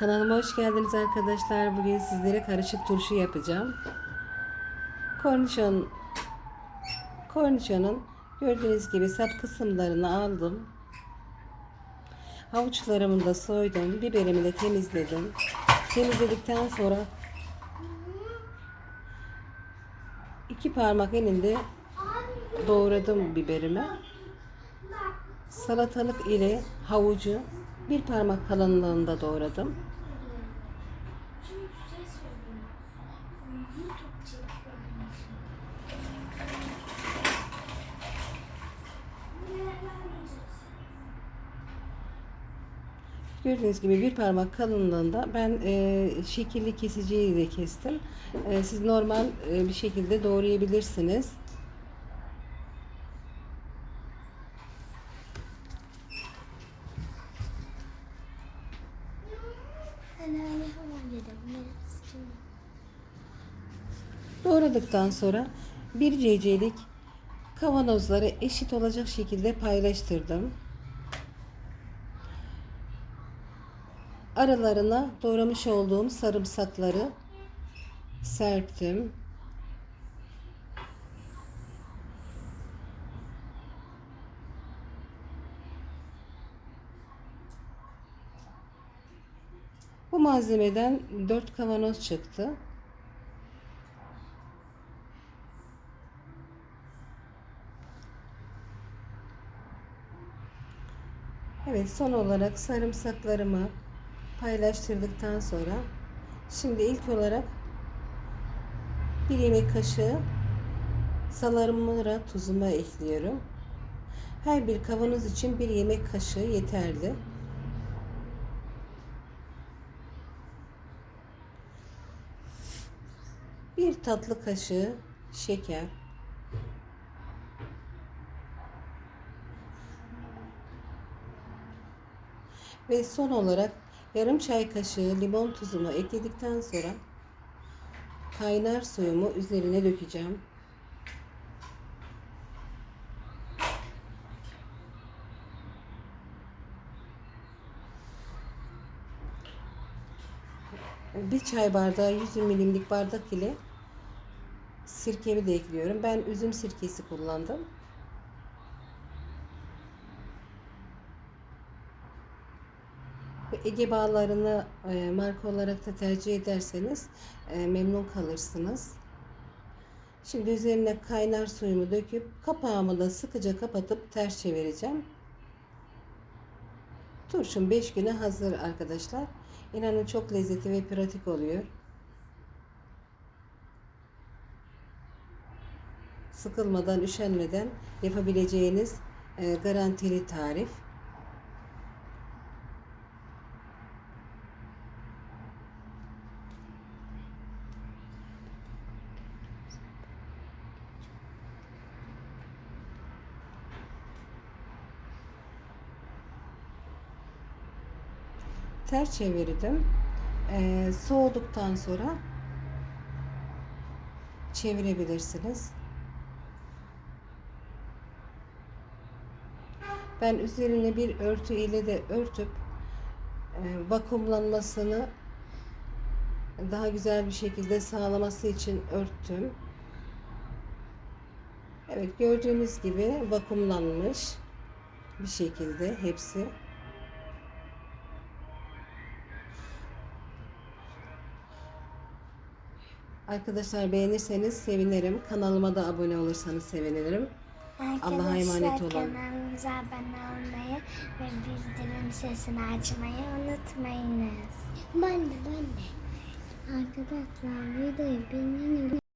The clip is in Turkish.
Kanalıma hoş geldiniz arkadaşlar. Bugün sizlere karışık turşu yapacağım. Kornişon kornişonun gördüğünüz gibi sap kısımlarını aldım. Havuçlarımı da soydum. Biberimi de temizledim. Temizledikten sonra iki parmak elinde doğradım biberimi. Salatalık ile havucu bir parmak kalınlığında doğradım. Gördüğünüz gibi bir parmak kalınlığında ben e, şekilli kesiciyle kestim. E, siz normal e, bir şekilde doğrayabilirsiniz. Doğradıktan sonra bir cecelik kavanozları eşit olacak şekilde paylaştırdım. Aralarına doğramış olduğum sarımsakları serptim. Bu malzemeden 4 kavanoz çıktı. Evet son olarak sarımsaklarımı paylaştırdıktan sonra şimdi ilk olarak bir yemek kaşığı salamura tuzumu ekliyorum. Her bir kavanoz için bir yemek kaşığı yeterli. Bir tatlı kaşığı şeker. Ve son olarak yarım çay kaşığı limon tuzumu ekledikten sonra kaynar suyumu üzerine dökeceğim. Bir çay bardağı 100 milimlik bardak ile sirkemi de ekliyorum. Ben üzüm sirkesi kullandım. Ege bağlarını e, marka olarak da tercih ederseniz e, memnun kalırsınız. Şimdi üzerine kaynar suyumu döküp kapağımı da sıkıca kapatıp ters çevireceğim. Turşum 5 güne hazır arkadaşlar. İnanın çok lezzetli ve pratik oluyor. Sıkılmadan, üşenmeden yapabileceğiniz e, garantili tarif. ters çevirdim. Ee, soğuduktan sonra çevirebilirsiniz. Ben üzerine bir örtü ile de örtüp e, vakumlanmasını daha güzel bir şekilde sağlaması için örttüm. Evet gördüğünüz gibi vakumlanmış bir şekilde hepsi. Arkadaşlar beğenirseniz sevinirim. Kanalıma da abone olursanız sevinirim. Allah'a emanet olun. kanalımıza abone olmayı ve bildirim sesini açmayı unutmayınız. Ben de ben de. Arkadaşlar videoyu beğenin